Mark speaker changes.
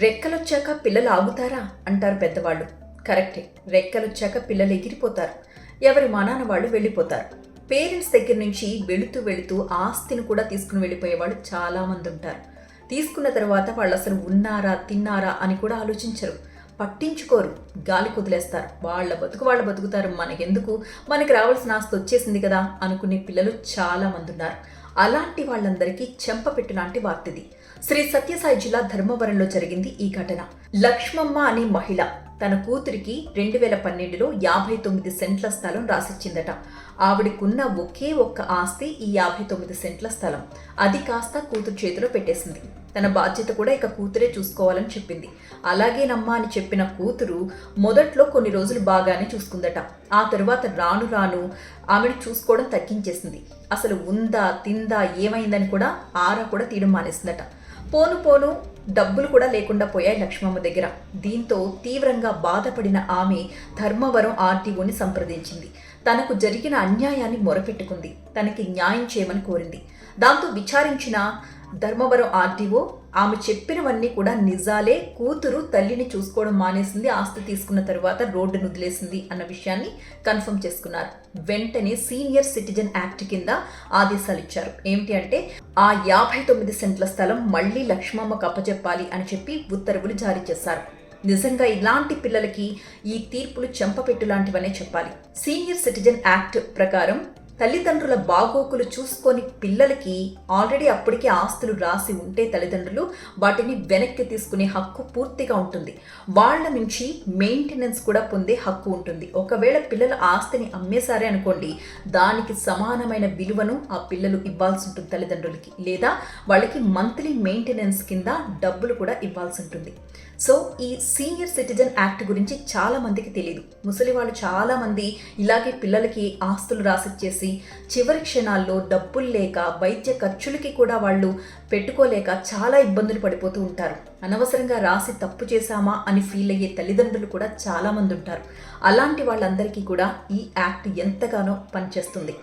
Speaker 1: రెక్కలొచ్చాక పిల్లలు ఆగుతారా? అంటారు పెద్దవాళ్ళు. కరెక్టే. రెక్కలొచ్చాక పిల్లలు ఎగిరిపోతారు. ఎవరి మానాన వాళ్ళు వెళ్ళిపోతారు. పేరెంట్స్ దగ్గర నుంచి వెళుతూ వెళుతూ ఆస్తిని కూడా తీసుకుని వెళ్ళిపోయే వాళ్ళు చాలా మంది ఉంటారు. తీసుకున్న తర్వాత వాళ్ళు అసలు ఉన్నారా తిన్నారా అని కూడా ఆలోచించరు. పట్టించుకోరు. గాలి కుదిలేస్తారు. వాళ్ళ బతుకు వాళ్ళు బతుకుతారు. మనకెందుకు? మనకి రావాల్సిన ఆస్తి వచ్చేసింది కదా అనుకునే పిల్లలు చాలా మంది ఉన్నారు. అలాంటి వాళ్ళందరికీ చెంపపెట్టు లాంటి వార్తిది. శ్రీ సత్యసాయి జిల్లా ధర్మవరంలో జరిగింది ఈ ఘటన. లక్ష్మమ్మ అనే మహిళ తన కూతురికి రెండు వేల పన్నెండులో యాభై తొమ్మిది సెంట్ల స్థలం రాసిచ్చిందట. ఆవిడకున్న ఒకే ఒక్క ఆస్తి ఈ యాభై తొమ్మిది సెంట్ల స్థలం. అది కాస్త కూతురు చేతిలో పెట్టేసింది. తన బాధ్యత కూడా ఇక కూతురే చూసుకోవాలని చెప్పింది. అలాగేనమ్మా అని చెప్పిన కూతురు మొదట్లో కొన్ని రోజులు బాగానే చూసుకుందట. ఆ తరువాత రాను రాను ఆమెను చూసుకోవడం తగ్గించేసింది. అసలు ఉందా తిందా ఏమైందని కూడా ఆరా కూడా తీయడం మానేసిందట. పోను పోను డబ్బులు కూడా లేకుండా పోయాయి లక్ష్మమ్మ దగ్గర. దీంతో తీవ్రంగా బాధపడిన ఆమె ధర్మవరం ఆర్టీఓని సంప్రదించింది. తనకు జరిగిన అన్యాయాన్ని మొరపెట్టుకుంది. తనకి న్యాయం చేయమని కోరింది. దాంతో విచారించిన ధర్మవరం ఆర్టీఓ ఆమె చెప్పినవన్నీ కూడా నిజాలే కూతురు తల్లిని చూసుకోవడం మానేసింది ఆస్తి తీసుకున్న తర్వాత రోడ్డును వదిలేసింది అన్న విషయాన్ని కన్ఫర్మ్ చేసుకున్నారు. వెంటనే సీనియర్ సిటిజన్ యాక్ట్ కింద ఆదేశాలు ఇచ్చారు. ఏమిటి అంటే ఆ యాభై తొమ్మిది సెంట్ల స్థలం మళ్ళీ లక్ష్మమ్మకు అప్పచెప్పాలి అని చెప్పి ఉత్తర్వులు జారీ చేశారు. నిజంగా ఇలాంటి పిల్లలకి ఈ తీర్పులు చెంపపెట్టు లాంటివనే చెప్పాలి. సీనియర్ సిటిజన్ యాక్ట్ ప్రకారం తల్లిదండ్రుల బాగోకులు చూసుకొని పిల్లలకి ఆల్రెడీ అప్పటికే ఆస్తులు రాసి ఉంటే తల్లిదండ్రులు వాటిని వెనక్కి తీసుకునే హక్కు పూర్తిగా ఉంటుంది. వాళ్ళ నుంచి మెయింటెనెన్స్ కూడా పొందే హక్కు ఉంటుంది. ఒకవేళ పిల్లల ఆస్తిని అమ్మేశారే అనుకోండి దానికి సమానమైన విలువను ఆ పిల్లలు ఇవ్వాల్సి ఉంటుంది తల్లిదండ్రులకి. లేదా వాళ్ళకి మంత్లీ మెయింటెనెన్స్ కింద డబ్బులు కూడా ఇవ్వాల్సి ఉంటుంది. సో ఈ సీనియర్ సిటిజన్ యాక్ట్ గురించి చాలా మందికి తెలియదు ముసలి వాళ్ళు చాలా మంది ఇలాగే పిల్లలకి ఆస్తులు రాసిచ్చేసి చివరి క్షణాల్లో డబ్బులు లేక వైద్య ఖర్చులకి కూడా వాళ్ళు పెట్టుకోలేక చాలా ఇబ్బందులు పడిపోతూ ఉంటారు. అనవసరంగా రాసి తప్పు చేశామా అని ఫీల్ అయ్యే తల్లిదండ్రులు కూడా చాలా మంది ఉంటారు. అలాంటి వాళ్ళందరికీ కూడా ఈ యాక్ట్ ఎంతగానో పనిచేస్తుంది.